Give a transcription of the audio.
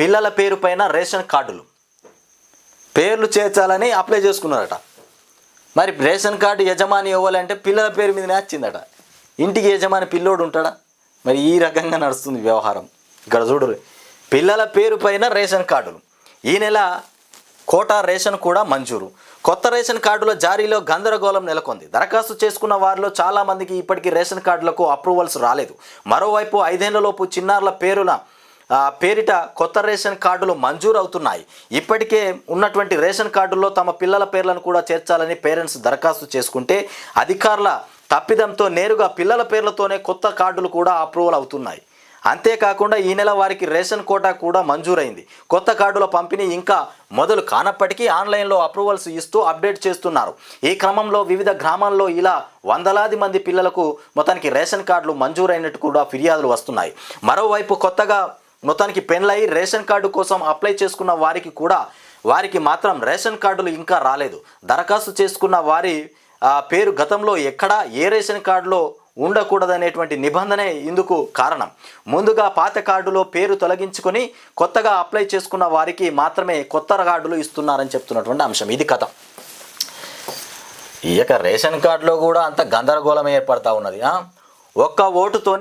పిల్లల పేరు పైన రేషన్ కార్డులు. పేర్లు చేర్చాలని అప్లై చేసుకున్నారట. మరి రేషన్ కార్డు యజమాని ఇవ్వాలంటే పిల్లల పేరు మీదనే వచ్చిందట ఇంటికి యజమాని పిల్లోడు ఉంటాడా? మరి ఈ రకంగా నడుస్తుంది వ్యవహారం. ఇక్కడ చూడరు పిల్లల పేరు పైన రేషన్ కార్డులు. ఈ నెల కోటా రేషన్ కూడా మంజూరు. కొత్త రేషన్ కార్డుల జారీలో గందరగోళం నెలకొంది. దరఖాస్తు చేసుకున్న వారిలో చాలామందికి ఇప్పటికీ రేషన్ కార్డులకు అప్రూవల్స్ రాలేదు. మరోవైపు ఐదేళ్ళలోపు చిన్నారుల పేరున పేరిట కొత్త రేషన్ కార్డులు మంజూరు అవుతున్నాయి ఇప్పటికే ఉన్నటువంటి రేషన్ కార్డుల్లో తమ పిల్లల పేర్లను కూడా చేర్చాలని పేరెంట్స్ దరఖాస్తు చేసుకుంటే అధికారుల తప్పిదంతో నేరుగా పిల్లల పేర్లతోనే కొత్త కార్డులు కూడా అప్రూవల్ అవుతున్నాయి. అంతేకాకుండా ఈ నెల వారికి రేషన్ కోటా కూడా మంజూరైంది. కొత్త కార్డుల పంపిణీ ఇంకా మొదలు కానప్పటికీ ఆన్లైన్లో అప్రూవల్స్ ఇస్తూ అప్డేట్ చేస్తున్నారు. ఈ క్రమంలో వివిధ గ్రామాల్లో ఇలా వందలాది మంది పిల్లలకు మొత్తానికి రేషన్ కార్డులు మంజూరైనట్టు కూడా ఫిర్యాదులు వస్తున్నాయి. మరోవైపు కొత్తగా మొత్తానికి పెన్లయి రేషన్ కార్డు కోసం అప్లై చేసుకున్న వారికి కూడా వారికి మాత్రం రేషన్ కార్డులు ఇంకా రాలేదు. దరఖాస్తు చేసుకున్న వారి ఆ, పేరు గతంలో ఎక్కడా ఏ రేషన్ కార్డులో ఉండకూడదనేటువంటి నిబంధనే ఇందుకు కారణం. ముందుగా పాత కార్డులో పేరు తొలగించుకొని కొత్తగా అప్లై చేసుకున్న వారికి మాత్రమే కొత్త కార్డులు ఇస్తున్నారని చెప్తున్నటువంటి అంశం. ఇది కథ. ఈ యొక్క రేషన్ కార్డులో కూడా అంత గందరగోళం ఏర్పడతా ఉన్నది ఒక్క ఓటుతోని